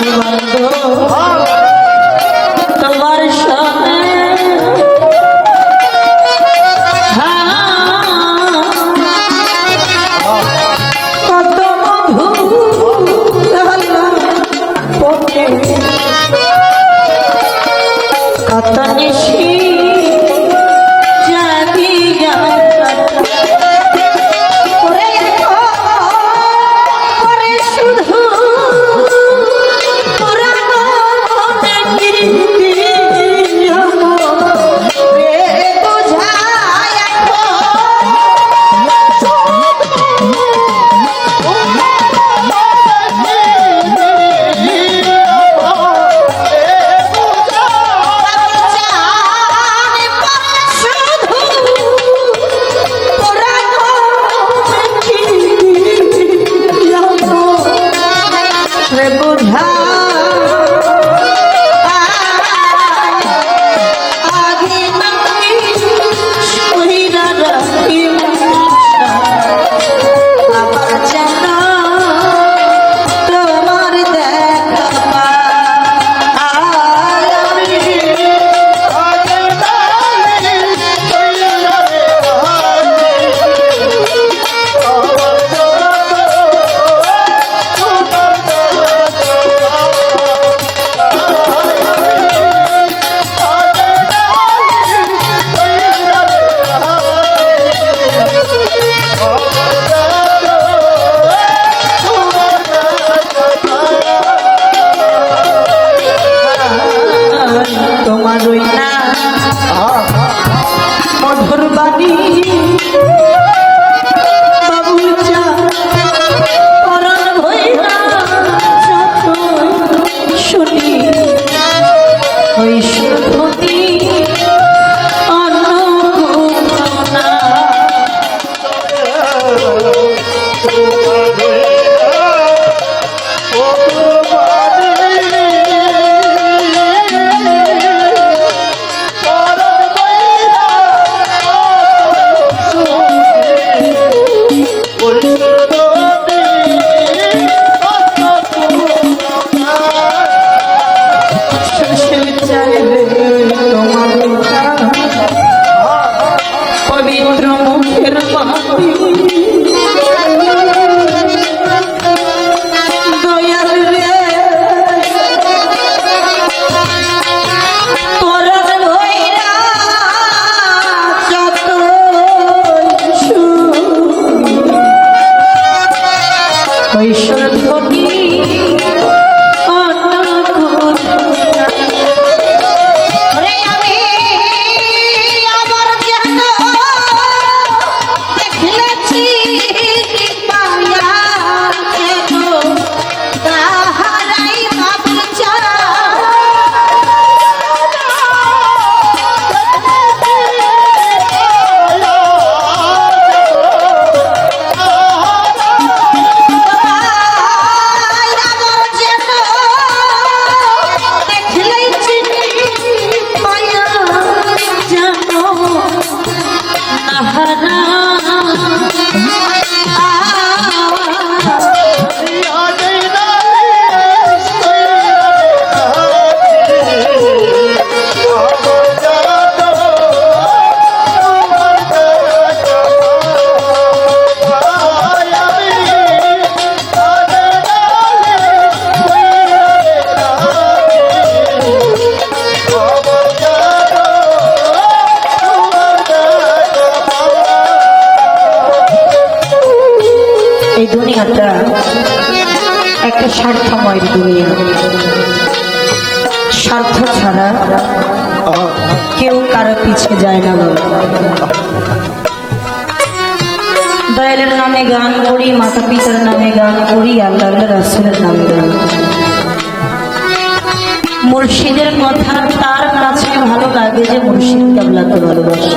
Bye. দুনিয়াটা একটা স্বার্থময় দুনিয়া। স্বার্থ ছাড়া কেউ কারও পিছে যায় না দয়ালের নামে গান করি মাতা পিতার নামে গান করি আল্লাহ রাসুলের নামে গান। মুর্শিদের কথা তার কাছে ভালো লাগে যে মুর্শিদ কাবলাকে ভালোবাসে।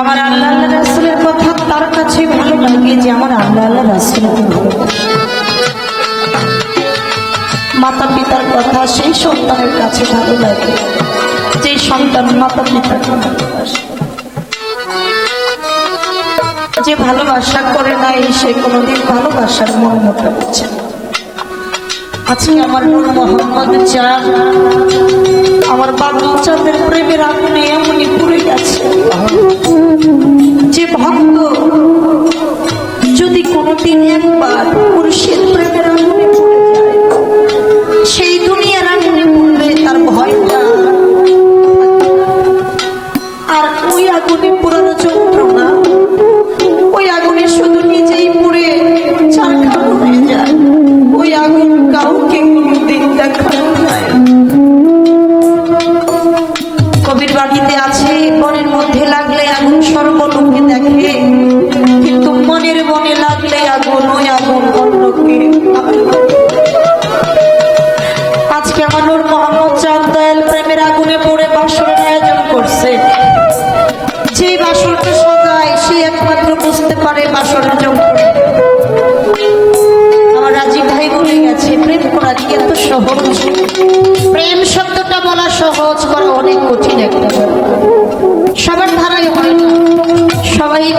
আমার আল্লাহ রাসুলের কথা তার কাছে ভালো লাগে যে আমার আল্লাহ আল্লাহ রাসুলকে মাতা পিতার কথা সেই সন্তানের কাছে ভালো লাগে, যে সন্তান মাতা পিতার ভালোবাসে যে ভালোবাসা করে নাই, সে কোনোদিন ভালোবাসার মন মতো হচ্ছে না। আজকে আমার নূর মোহাম্মদ চাঁদ, আমার বাবু চাঁদের প্রেমের আগুনে এমনই পুড়ে গেছে। যে ভক্ত যদি কোনোদিন একবার পুরুষের প্রেমের আগুনে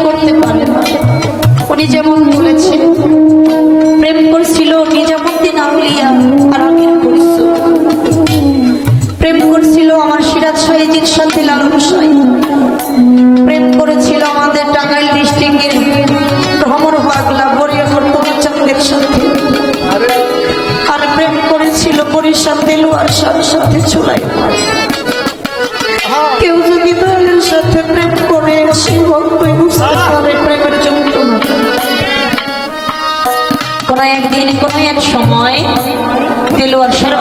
করতে পারে। না উনি যেমন বলেছেন, প্রেম করছিল নিজামুদ্দিন আউলিয়া আর আমির প্রেম করছিল আমার সিরাজ সাহিজির সাথে লালন সাহি প্রেম করেছিল আমাদের টাঙ্গাইল ডিস্ট্রিক্টের ভ্রমণ পাগলা বরিয়া বর্তমান চন্দ্রের সাথে। আর প্রেম করেছিল বরিশাল দেলুয়ার সাথে সাথে চুলাই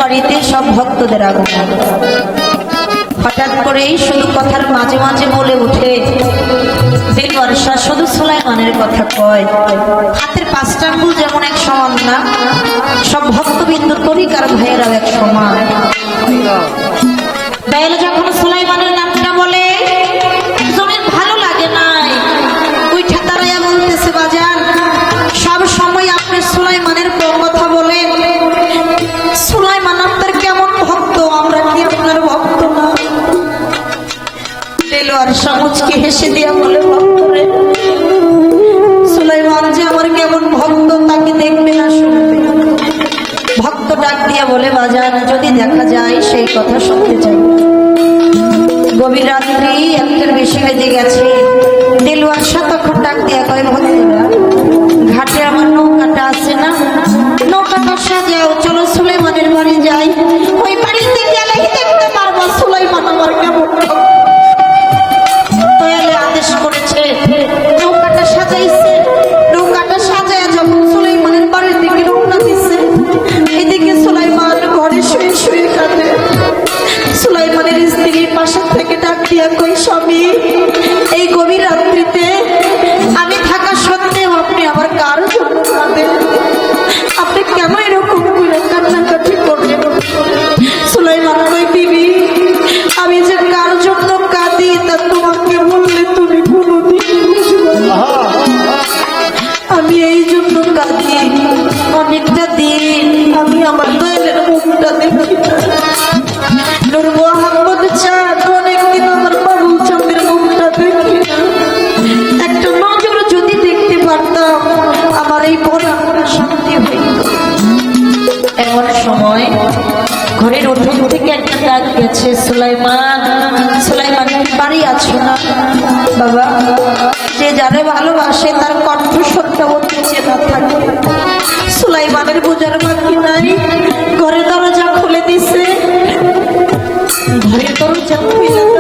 বাড়িতে সব ভক্তদের আগমন। হঠাৎ করেই শুধু কথার মাঝে মাঝে বলে উঠে শাহ শুধু সুলাইমানের কথা কয়। হাতের পাঁচটা আঙ্গুল যেমন এক সমান না সব ভক্তবিন্দুর তরিকার ভাইয়েরাও এক সমান। সমাজকে হেসে দিয়া বলে সুলাইমান যে আমার কেমন ভক্ত তাকে দেখবে না, শুনবে ভক্ত ডাক দিয়া বলে বাজার যদি দেখা যায় সেই কথা শুনতে চাই। গভীর রাত্রি একটার বেশি বেজে গেছে। আমি এই জন্য কাঁদি। অনেকটা দিন আমি আমার দয়ালের মুখটা দেখি। নূর মোহাম্মদ চাঁদ অনেকদিন আমার চাঁদের মুখটা যদি দেখতে পারতাম, আমার এই আমার শান্তি হইত। এমন সময় ঘরের উঠোন থেকে একটা ডাক গেছে, সুলাইমান সুলাইমান বাড়ি আছো না? বাবা যারে ভালোবাসে তার কঠোর সত্যবতী চেনা থাকে। সুলাইমানের বোঝার বাকি নাই। ঘরে দরজা খুলে দিছে। ঘরে দরজা খুলে